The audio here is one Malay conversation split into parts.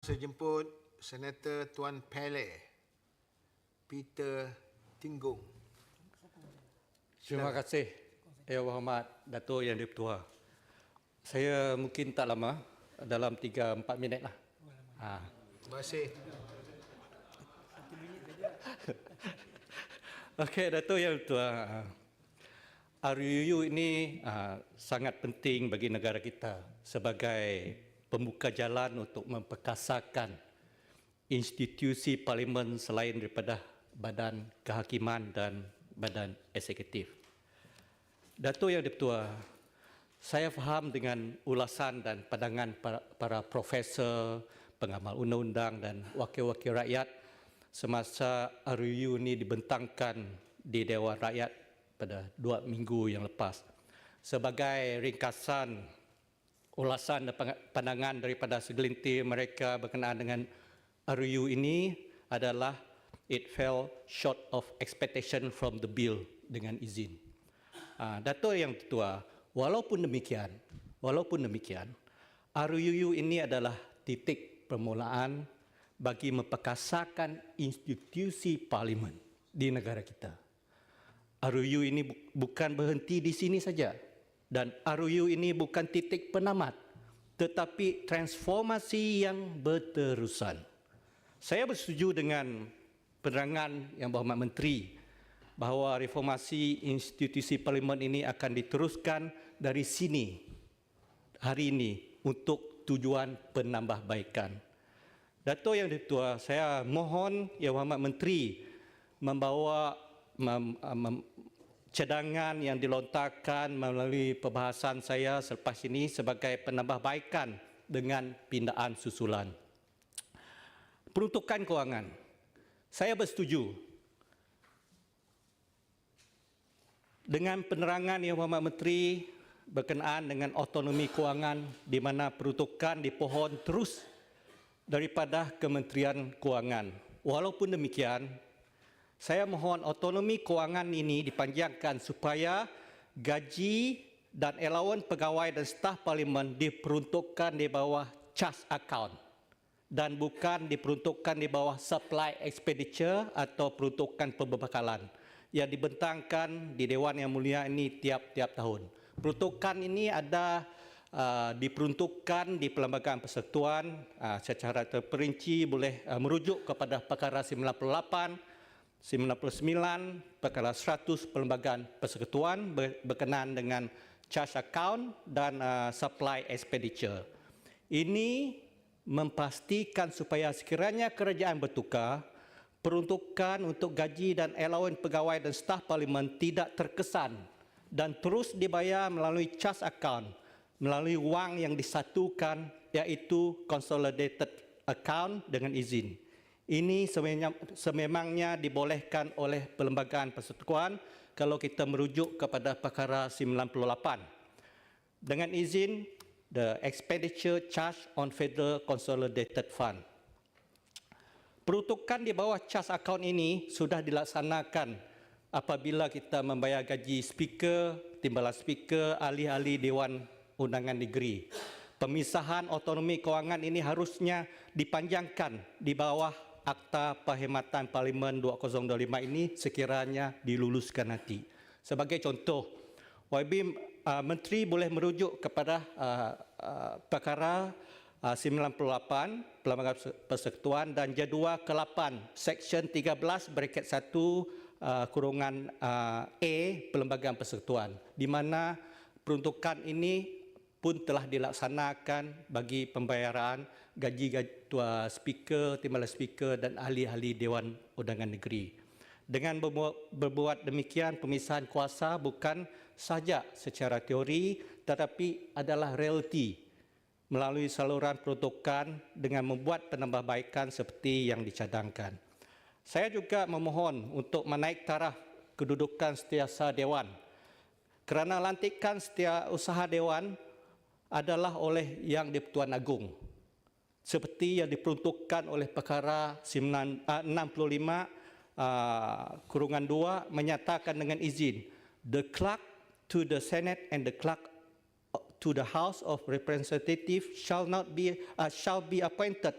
Saya jemput Senator Tuan Pele Peter Tinggung. Terima kasih Yang Berhormat Dato' Yang Dipertua. Saya mungkin tak lama, dalam 3-4 minit lah. Ha. Terima kasih. Okey, Dato' Yang Dipertua. RUU ini uh, sangat penting bagi negara kita sebagai pembuka jalan untuk memperkasakan institusi parlimen selain daripada badan kehakiman dan badan eksekutif. Dato' Yang Dipertua, saya faham dengan ulasan dan pandangan para, para profesor, pengamal undang-undang dan wakil-wakil rakyat semasa RUU ini dibentangkan di Dewan Rakyat pada dua minggu yang lepas. Sebagai ringkasan ulasan dan pandangan daripada segelintir mereka berkenaan dengan RUU ini adalah it fell short of expectation from the bill dengan izin. Uh, Dato' yang tua, walaupun demikian, walaupun demikian, RUU ini adalah titik permulaan bagi memperkasakan institusi parlimen di negara kita. RUU ini bu- bukan berhenti di sini saja dan RUU ini bukan titik penamat tetapi transformasi yang berterusan. Saya bersetuju dengan penerangan yang berhormat menteri bahawa reformasi institusi parlimen ini akan diteruskan dari sini hari ini untuk tujuan penambahbaikan. Dato' Yang Ditua, saya mohon Yang Berhormat Menteri membawa mem, mem, cadangan yang dilontarkan melalui perbahasan saya selepas ini sebagai penambahbaikan dengan pindaan susulan. Peruntukan kewangan. Saya bersetuju dengan penerangan Yang Berhormat Menteri berkenaan dengan autonomi kewangan di mana peruntukan dipohon terus daripada Kementerian Kewangan. Walaupun demikian, saya mohon autonomi kewangan ini dipanjangkan supaya gaji dan allowance pegawai dan staf parlimen diperuntukkan di bawah charge account dan bukan diperuntukkan di bawah supply expenditure atau peruntukan pembekalan yang dibentangkan di Dewan Yang Mulia ini tiap-tiap tahun. Peruntukan ini ada uh, diperuntukkan di Perlembagaan Persekutuan uh, secara terperinci boleh uh, merujuk kepada perkara 98 99 perkara 100 Perlembagaan Persekutuan berkenaan dengan charge account dan uh, supply expenditure. Ini memastikan supaya sekiranya kerajaan bertukar, peruntukan untuk gaji dan allowance pegawai dan staf parlimen tidak terkesan dan terus dibayar melalui charge account melalui wang yang disatukan iaitu consolidated account dengan izin. Ini sememangnya dibolehkan oleh Perlembagaan Persekutuan kalau kita merujuk kepada perkara 98. Dengan izin, the expenditure charge on Federal Consolidated Fund. Peruntukan di bawah charge account ini sudah dilaksanakan apabila kita membayar gaji speaker, timbalan speaker, ahli-ahli Dewan Undangan Negeri. Pemisahan otonomi kewangan ini harusnya dipanjangkan di bawah Akta Perkhidmatan Parlimen 2025 ini sekiranya diluluskan nanti. Sebagai contoh, YB uh, Menteri boleh merujuk kepada uh, uh, perkara uh, 98 Perlembagaan Persekutuan dan jadual ke-8 Seksyen 13 bracket 1 uh, kurungan uh, A Perlembagaan Persekutuan di mana peruntukan ini pun telah dilaksanakan bagi pembayaran gaji tua speaker, timbalan speaker dan ahli-ahli Dewan Undangan Negeri. Dengan berbuat demikian, pemisahan kuasa bukan saja secara teori tetapi adalah realiti melalui saluran peruntukan dengan membuat penambahbaikan seperti yang dicadangkan. Saya juga memohon untuk menaik taraf kedudukan setiasa Dewan kerana lantikan setiausaha Dewan adalah oleh Yang di-Pertuan Agong seperti yang diperuntukkan oleh perkara 65 uh, kurungan 2 menyatakan dengan izin the clerk to the senate and the clerk to the house of representative shall not be uh, shall be appointed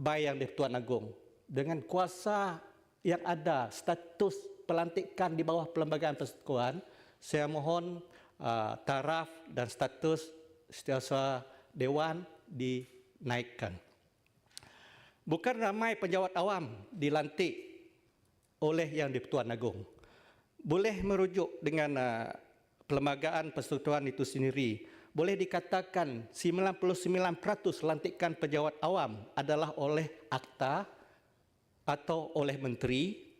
by Yang di-Pertuan Agong dengan kuasa yang ada status pelantikan di bawah Perlembagaan Persekutuan, saya mohon uh, taraf dan status setiausaha dewan dinaikkan. Bukan ramai pejabat awam dilantik oleh Yang di-Pertuan Agong. Boleh merujuk dengan uh, Perlembagaan Persekutuan itu sendiri, boleh dikatakan 99% lantikan pejabat awam adalah oleh akta atau oleh menteri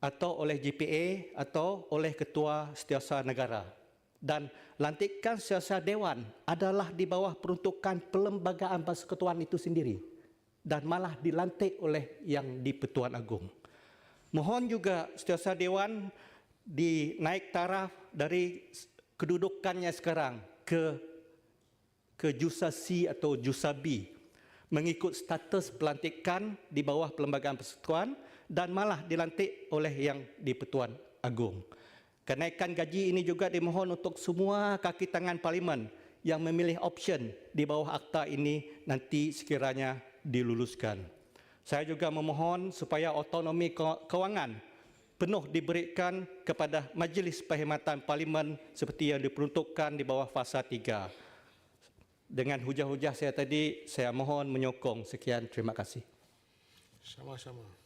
atau oleh GPA atau oleh ketua setiausaha negara. Dan lantikan setiausaha dewan adalah di bawah peruntukan Perlembagaan Persekutuan itu sendiri dan malah dilantik oleh yang di-Pertuan Agong. Mohon juga setiausaha dewan dinaik taraf dari kedudukannya sekarang ke ke Jusasi atau Jusabi mengikut status pelantikan di bawah Perlembagaan Persekutuan dan malah dilantik oleh yang di-Pertuan Agong. Kenaikan gaji ini juga dimohon untuk semua kaki tangan parlimen yang memilih option di bawah akta ini nanti sekiranya diluluskan. Saya juga memohon supaya otonomi ke- kewangan penuh diberikan kepada Majlis Perkhidmatan Parlimen seperti yang diperuntukkan di bawah fasa 3. Dengan hujah-hujah saya tadi, saya mohon menyokong. Sekian, terima kasih. Sama-sama.